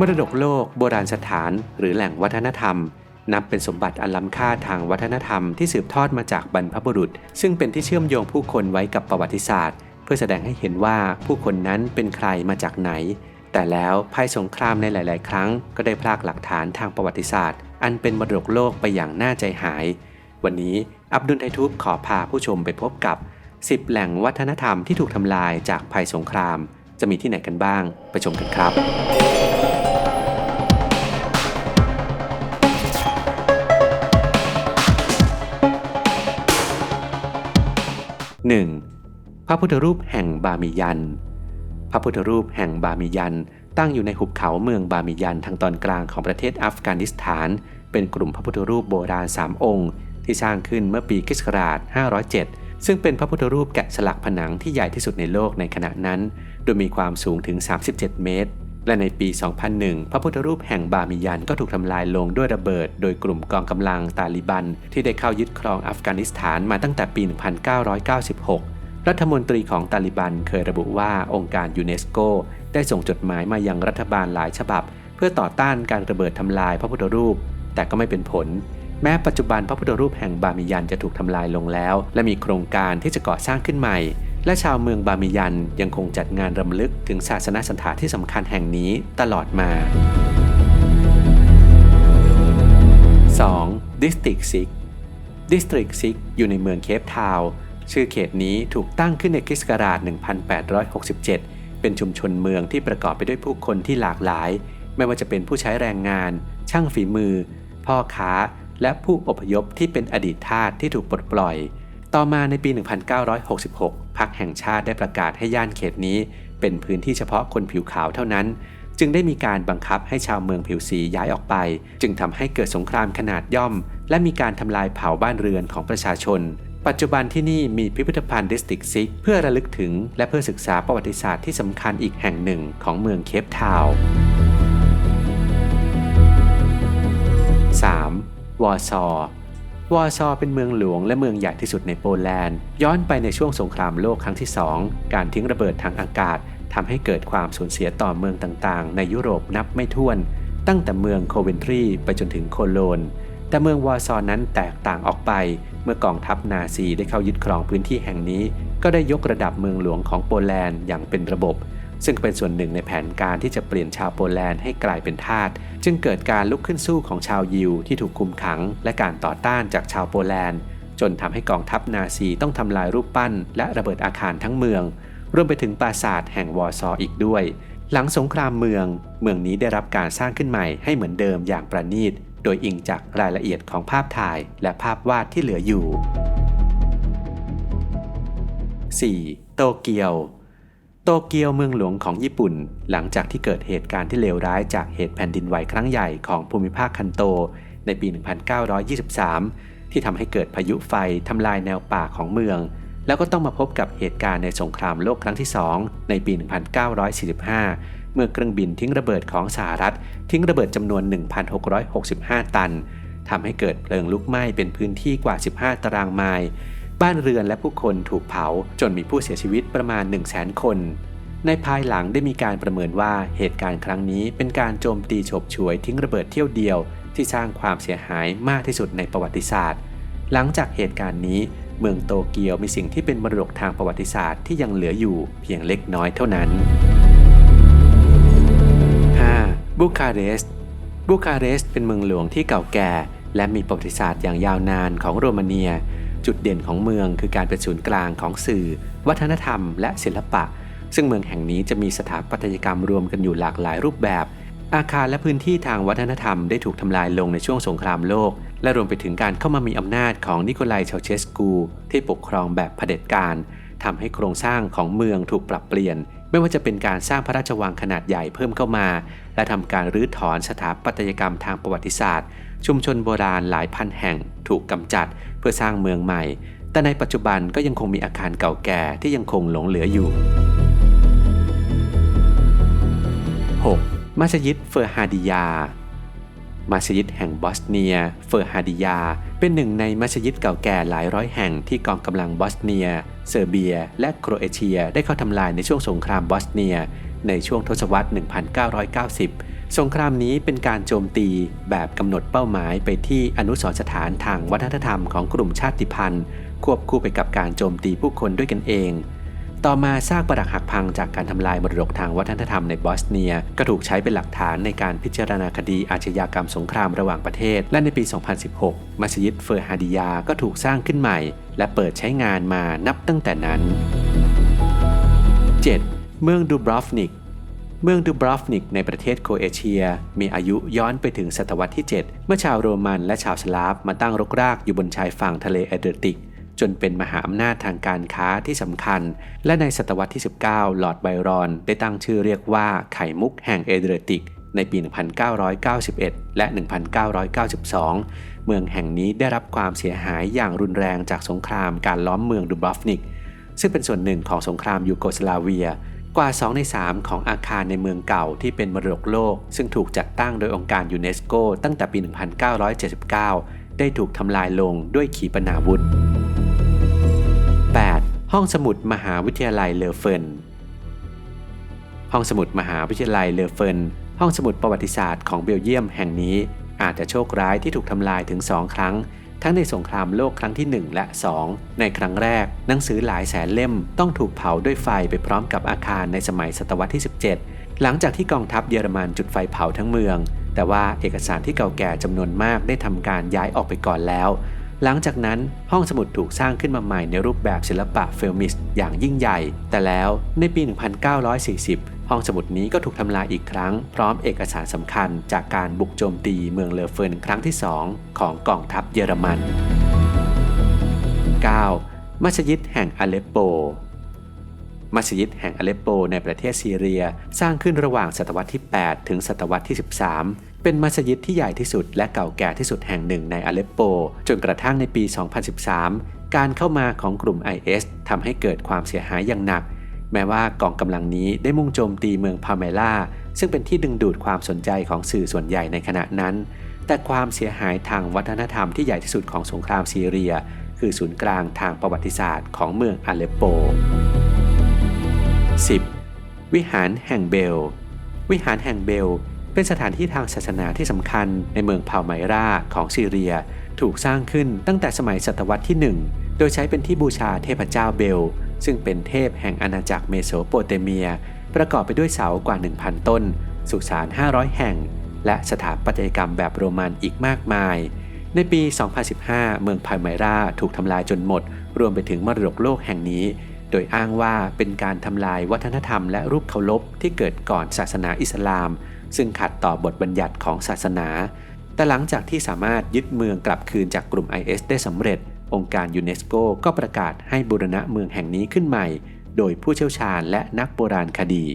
มรดกโลก โบราณสถาน หรือแหล่งวัฒนธรรม นับเป็นสมบัติอันล้ำค่าทางวัฒนธรรมที่สืบทอดมาจากบรรพบุรุษ ซึ่งเป็นที่เชื่อมโยงผู้คนไว้กับประวัติศาสตร์ เพื่อแสดงให้เห็นว่าผู้คนนั้นเป็นใครมาจากไหน แต่แล้วภัยสงครามในหลาย ๆ ครั้ง ก็ได้พลากหลักฐานทางประวัติศาสตร์ อันเป็นมรดกโลกไปอย่างน่าใจหาย วันนี้อับดุลไททูบขอพาผู้ชมไปพบกับ 10 แหล่งวัฒนธรรมที่ถูกทำลายจากภัยสงคราม จะมีที่ไหนกันบ้าง ไปชมกันครับ 1. พระพุทธรูปแห่งบามิยัน พระพุทธรูปแห่งบามิยัน ตั้งอยู่ในหุบเขาเมืองบามิยันทางตอนกลางของประเทศอัฟกานิสถาน เป็นกลุ่มพระพุทธรูปโบราณ 3 องค์ ที่สร้างขึ้นเมื่อปีคศ507 ซึ่งเป็นพระพุทธรูปแกะสลักผนังที่ใหญ่ที่สุดในโลกในขณะนั้น โดยมีความสูงถึง 37 เมตร และในปี 2001 พระพุทธรูปแห่งบามิยันก็ถูกทำลายลงด้วยระเบิด โดยกลุ่มกองกำลังตาลิบัน ที่ได้เข้ายึดครองอัฟกานิสถานมาตั้งแต่ปี 1996 รัฐมนตรีของตาลิบันเคยระบุว่าองค์การยูเนสโกได้ส่งจดหมายมายังรัฐบาลหลายฉบับ เพื่อต่อต้านการระเบิดทำลายพระพุทธรูป แต่ก็ไม่เป็นผล แม้ปัจจุบันพระพุทธรูปแห่งบามิยันจะถูกทำลายลงแล้ว และมีโครงการที่จะก่อสร้างขึ้นใหม่ และชาวเมืองบามิยันยังคงจัดงานรำลึกถึงศาสนสถานที่สำคัญแห่งนี้ตลอดมา 2. District 6 District 6 อยู่ในเมืองเคปทาวชื่อเขตนี้ถูกตั้งขึ้นในคริสต์ศักราช 1867 เป็นชุมชนเมืองที่ประกอบไปด้วยผู้คนที่หลากหลาย ไม่ว่าจะเป็นผู้ใช้แรงงาน ช่างฝีมือ พ่อค้า และผู้อพยพที่เป็นอดีตทาสที่ถูกปลดปล่อย ต่อมาในปี 1966 พรรคแห่งชาติได้ประกาศให้ย่านเขตนี้ เป็นพื้นที่เฉพาะคนผิวขาวเท่านั้น จึงได้มีการบังคับให้ชาวเมืองผิวสีย้ายออกไป จึงทำให้เกิดสงครามขนาดย่อม และมีการทำลายเผาบ้านเรือนของประชาชน ปัจจุบันที่นี่มีพิพิธภัณฑ์ดิสติกซิกเพื่อระลึกถึง และเพื่อศึกษาประวัติศาสตร์ที่สำคัญอีกแห่งหนึ่งของเมืองเคปทาวน์ 3. วอร์ซอ วอร์ซอเป็นเมืองหลวงและเมืองใหญ่ที่สุดในโปแลนด์ ย้อนไปในช่วงสงครามโลกครั้งที่ 2 การทิ้งระเบิดทางอากาศทำให้เกิดความสูญเสียต่อเมืองต่างๆ ในยุโรปนับไม่ถ้วน ตั้งแต่เมืองโคเวนทรีไปจนถึงโคโลน แต่เมืองวอร์ซอนั้นแตกต่างออกไป เมื่อกองทัพนาซีได้เข้ายึดครองพื้นที่แห่งนี้ ก็ได้ยกระดับเมืองหลวงของโปแลนด์อย่างเป็นระบบ ซึ่งเป็นส่วนหนึ่งในแผนการที่จะเปลี่ยนชาวโปแลนด์ให้กลายเป็นทาส จึงเกิดการลุกขึ้นสู้ของชาวยิวที่ถูกคุมขัง และการต่อต้านจากชาวโปแลนด์ จนทำให้กองทัพนาซีต้องทำลายรูปปั้น และระเบิดอาคารทั้งเมือง รวมไปถึงปราสาทแห่งวอร์ซออีกด้วย หลังสงครามเมือง เมืองนี้ได้รับการสร้างขึ้นใหม่ให้เหมือนเดิมอย่างประณีต โดยอิงจากรายละเอียดของภาพถ่าย และภาพวาดที่เหลืออยู่ 4. โตเกียว โตเกียวเมืองหลวงของญี่ปุ่น หลังจากที่เกิดเหตุการณ์ที่เลวร้ายจากเหตุแผ่นดินไหวครั้งใหญ่ของภูมิภาคคันโต ในปี 1923 ที่ทำให้เกิดพายุไฟทำลายแนวป่าของเมือง แล้วก็ต้องมาพบกับเหตุการณ์ในสงครามโลกครั้งที่ 2 ในปี 1945 เมื่อเครื่องบินทิ้งระเบิดของสหรัฐ ทิ้งระเบิดจำนวน 1,665 ตันทำให้เกิดเพลิงลุกไหม้เป็นพื้นที่กว่า 15 ตารางไมล์ บ้านเรือนและผู้คนถูกเผาจนมีผู้เสียชีวิตประมาณ 1 0 0 0 0 0 คน ในภายหลังได้มีการประเมินว่าเหตุการณ์ครั้งนี้เป็นการโจมตีฉบฉวยทิ้งระเบิดเที่ยวเดียว ที่สร้างความเสียหายมากที่สุดในประวัติศาสตร์ หลังจากเหตุการณ์นี้ เมืองโตเกียวมีสิ่งที่เป็นมรดกทางประวัติศาสตร์ที่ยังเหลืออยู่เพียงเล็กน้อยเท่านั้น 5. บูคาเรสต์บูคาเรสต์เป็นเมืองหลวงที่เก่าแก่ และมีประวัติศาสตร์อย่างยาวนานของโรมาเนีย จุดเด่นของเมืองคือการเป็นศูนย์กลางของสื่อ วัฒนธรรม และศิลปะ ซึ่งเมืองแห่งนี้จะมีสถาปัตยกรรมรวมกันอยู่หลากหลายรูปแบบ อาคารและพื้นที่ทางวัฒนธรรมได้ถูกทำลายลงในช่วงสงครามโลก และรวมไปถึงการเข้ามามีอำนาจของนิโคลัยชาเชสกู ที่ปกครองแบบเผด็จการทำให้โครงสร้างของเมืองถูกปรับเปลี่ยน ไม่ว่าจะเป็นการสร้างพระราชวังขนาดใหญ่เพิ่มเข้ามา และทำการรื้อถอนสถาปัตยกรรมทางประวัติศาสตร์ ชุมชนโบราณหลายพันแห่งถูกกำจัดเพื่อสร้างเมืองใหม่ แต่ในปัจจุบันก็ยังคงมีอาคารเก่าแก่ที่ยังคงหลงเหลืออยู่ 6. มัสยิดเฟอร์ฮาดิยา มัสยิดแห่งบอสเนีย เฟอร์ฮาดิยา เป็นหนึ่งในมัสยิดเก่าแก่หลายร้อยแห่งที่กองกำลังบอสเนีย เซอร์เบีย และโครเอเชียได้เข้าทำลายในช่วงสงครามบอสเนีย ในช่วงทศวรรษ 1990 สงครามนี้เป็นการโจมตีแบบกำหนดเป้าหมายไปที่อนุสรสถานทางวัฒนธรรมของกลุ่มชาติพันธุ์ ควบคู่ไปกับการโจมตีผู้คนด้วยกันเอง ต่อมาซากปรักหักพังจากการทำลายมรดกทางวัฒนธรรมในบอสเนีย ก็ถูกใช้เป็นหลักฐานในการพิจารณาคดีอาชญากรรมสงครามระหว่างประเทศ และในปี 2016 มัสยิดเฟอร์ฮาดิยาก็ถูกสร้างขึ้นใหม่ และเปิดใช้งานมานับตั้งแต่นั้น 7. เมืองดูบรอฟนิกเมืองดูบรอฟนิกในประเทศโคเอเชีย มีอายุย้อนไปถึงศตวรรษที่ 7 เมื่อชาวโรมันและชาวสลาฟมาตั้งรกรากอยู่บนชายฝั่งทะเลแอดริติก จนเป็นมหาอำนาจทางการค้าที่สำคัญ และในศตวรรษที่ 19ลอร์ดไบรอน ได้ตั้งชื่อเรียกว่าไข่มุกแห่งเอเดรติก ในปี 1991 และ 1992 เมืองแห่งนี้ได้รับความเสียหายอย่างรุนแรงจากสงครามการล้อมเมืองดูบรอฟนิก ซึ่งเป็นส่วนหนึ่งของสงครามยูโกสลาเวียกว่า 2 ใน 3 ของอาคารในเมืองเก่าที่เป็นมรดกโลก ซึ่งถูกจัดตั้งโดยองค์การยูเนสโกตั้งแต่ปี 1979 ได้ถูกทำลายลงด้วยขีปนาวุธ ห้องสมุดมหาวิทยาลัยเลอเฟิน ห้องสมุดมหาวิทยาลัยเลอเฟิน ห้องสมุดประวัติศาสตร์ของเบลเยียมแห่งนี้อาจจะโชคร้ายที่ถูกทำลายถึง2ครั้ง ทั้งในสงครามโลกครั้งที่ 1 และ 2 ในครั้งแรก หนังสือหลายแสนเล่มต้องถูกเผาด้วยไฟไปพร้อมกับอาคารในสมัยศตวรรษที่ 17 หลังจากที่กองทัพเยอรมันจุดไฟเผาทั้งเมือง แต่ว่าเอกสารที่เก่าแก่จำนวนมากได้ทำการย้ายออกไปก่อนแล้ว หลังจากนั้นห้องสมุดถูกสร้างขึ้นมาใหม่ในรูปแบบศิลปะเฟลมิส์อย่างยิ่งใหญ่ แต่แล้วในปี 1940 ห้องสมุดนี้ก็ถูกทำลายอีกครั้ง พร้อมเอกสารสำคัญจากการบุกโจมตีเมืองเลอเฟินครั้งที่ 2 ของกองทัพเยอรมัน 9. มัสยิดแห่งอเลปโป มัสยิดแห่งอเลปโปในประเทศซีเรีย สร้างขึ้นระหว่างศตวรรษที่ 8 ถึงศตวรรษที่ 13 เป็นมัสยิดที่ใหญ่ที่สุดและเก่าแก่ที่สุดแห่งหนึ่งในอเลปโป จนกระทั่งในปี 2013 การเข้ามาของกลุ่ม IS ทำให้เกิดความเสียหายอย่างหนัก แม้ว่ากองกำลังนี้ได้มุ่งโจมตีเมืองพาเมล่าซึ่งเป็นที่ดึงดูดความสนใจของสื่อส่วนใหญ่ในขณะนั้น แต่ความเสียหายทางวัฒนธรรมที่ใหญ่ที่สุดของสงครามซีเรีย คือศูนย์กลางทางประวัติศาสตร์ของเมืองอเลปโป 10. วิหารแห่งเบล วิหารแห่งเบล เป็นสถานที่ทางศาสนาที่สำคัญในเมืองพาไมราของซีเรีย ถูกสร้างขึ้นตั้งแต่สมัยศตวรรษที่ 1 โดยใช้เป็นที่บูชาเทพเจ้าเบล ซึ่งเป็นเทพแห่งอาณาจักรเมโสโปเตเมีย ประกอบไปด้วยเสากว่า 1,000 ต้น สุสาน 500 แห่ง และสถาปัตยกรรมแบบโรมันอีกมากมาย ในปี 2015 เมืองพาไมราถูกทำลายจนหมด รวมไปถึงมรดกโลกแห่งนี้ โดยอ้างว่าเป็นการทำลายวัฒนธรรมและรูปเคารพที่เกิดก่อนศาสนาอิสลาม ซึ่งขัดต่อบทบัญญัติของศาสนา แต่หลังจากที่สามารถยึดเมืองกลับคืนจากกลุ่ม IS ได้สำเร็จ องค์การยูเนสโกก็ประกาศให้บูรณะเมืองแห่งนี้ขึ้นใหม่ โดยผู้เชี่ยวชาญและนักโบราณคดี